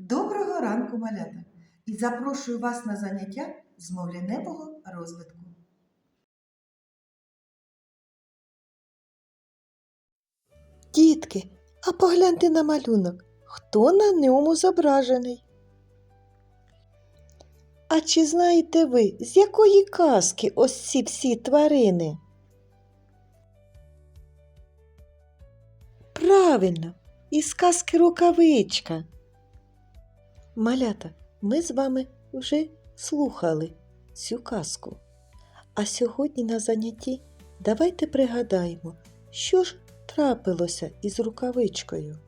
Доброго ранку, малята! І запрошую вас на заняття з мовляневого розвитку. Дітки, а погляньте на малюнок. Хто на ньому зображений? А чи знаєте ви, з якої казки ось ці всі тварини? Правильно, із казки рукавичка. Малята, ми з вами вже слухали цю казку. А сьогодні на занятті давайте пригадаємо, що ж трапилося із рукавичкою.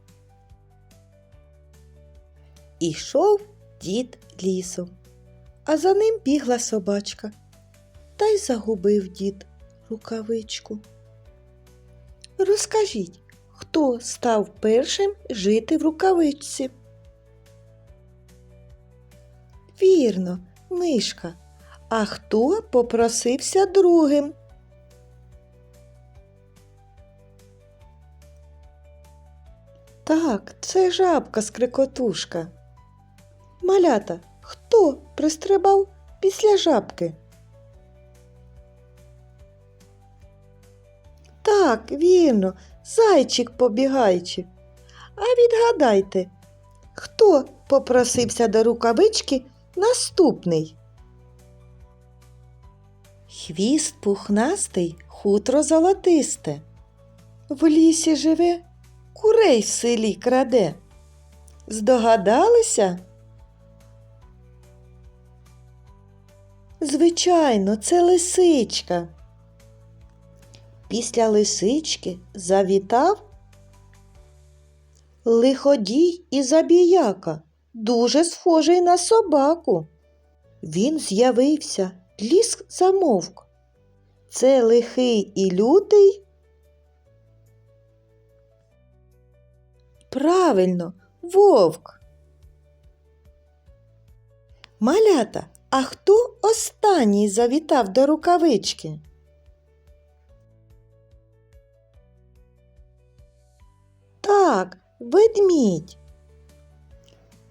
Ішов дід лісом, а за ним бігла собачка. Та й загубив дід рукавичку. Розкажіть, хто став першим жити в рукавичці? Вірно, мишка. А хто попросився другим? Так, це жабка скрикотушка. Малята, хто пристрибав після жабки? Так, вірно, зайчик побігайчик. А відгадайте, хто попросився до рукавички наступний? Хвіст пухнастий, хутро золотисте. В лісі живе, курей в селі краде. Здогадалися? Звичайно, це лисичка. Після лисички завітав лиходій і забіяка, дуже схожий на собаку. Він з'явився, ліс замовк. Це лихий і лютий. Правильно, вовк. Малята, а хто останній завітав до рукавички? Так, ведмідь.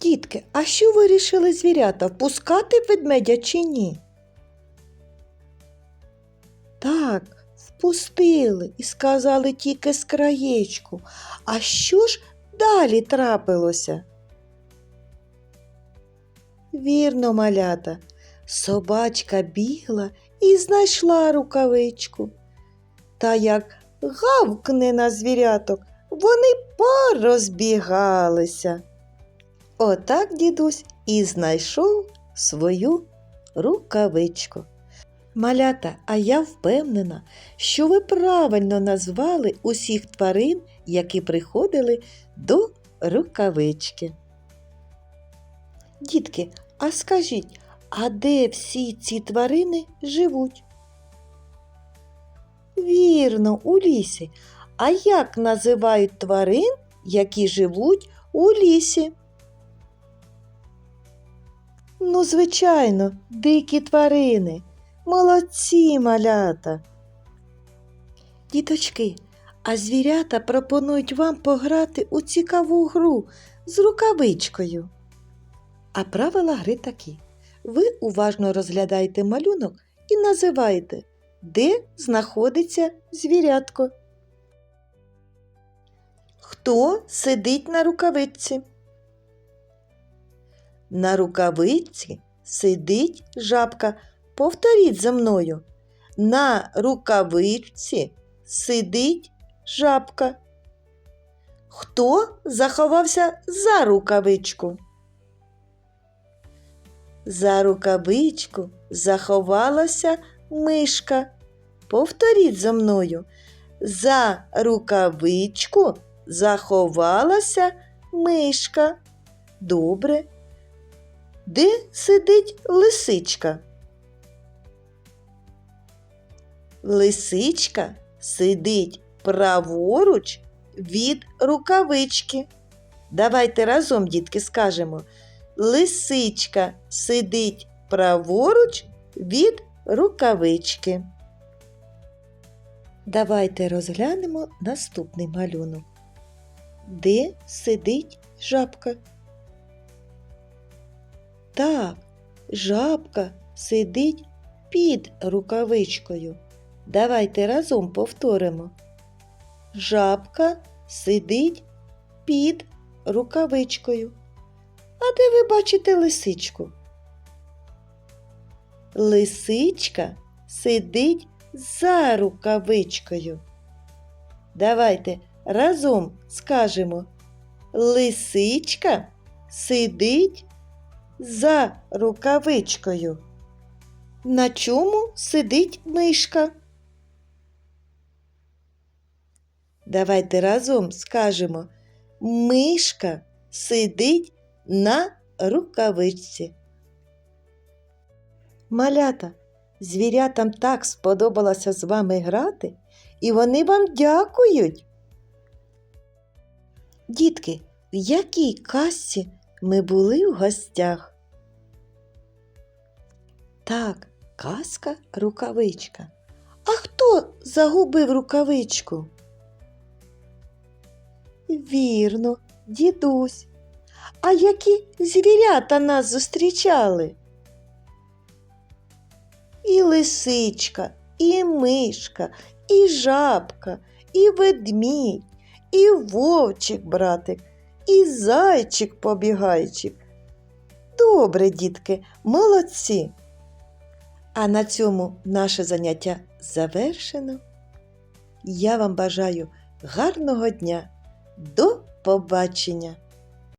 Дітки, а що вирішили звірята впускати ведмедя чи ні? Так, впустили і сказали тільки з краєчку. А що ж далі трапилося? Вірно, малята, собачка бігла і знайшла рукавичку. Та як гавкне на звіряток, вони порозбігалися. Отак дідусь і знайшов свою рукавичку. Малята, а я впевнена, що ви правильно назвали усіх тварин, які приходили до рукавички. Дітки, а скажіть, а де всі ці тварини живуть? Вірно, у лісі. А як називають тварин, які живуть у лісі? Ну, звичайно, дикі тварини. Молодці малята. Діточки, а звірята пропонують вам пограти у цікаву гру з рукавичкою. А правила гри такі. Ви уважно розглядаєте малюнок і називаєте, де знаходиться звірятко. Хто сидить на рукавичці? На рукавичці сидить жабка. Повторіть за мною. На рукавичці сидить жабка. Хто заховався за рукавичку? За рукавичку заховалася мишка. Повторіть за мною. За рукавичку заховалася мишка. Добре. Де сидить лисичка? Лисичка сидить праворуч від рукавички. Давайте разом, дітки, скажемо. Лисичка сидить праворуч від рукавички. Давайте розглянемо наступний малюнок. Де сидить жабка? Так, жабка сидить під рукавичкою. Давайте разом повторимо. Жабка сидить під рукавичкою. А де ви бачите лисичку? Лисичка сидить за рукавичкою. Давайте разом скажемо. Лисичка сидить за рукавичкою. На чому сидить мишка? Давайте разом скажемо. Мишка сидить на рукавичці. Малята, звірятам так сподобалося з вами грати, і вони вам дякують. Дітки, в якій касці ми були в гостях? Так, казка рукавичка. А хто загубив рукавичку? Вірно, дідусь. А які звірята нас зустрічали? І лисичка, і мишка, і жабка, і ведмідь, і вовчик братик, і зайчик побігайчик. Добре, дітки, молодці. А на цьому наше заняття завершено. Я вам бажаю гарного дня. До побачення!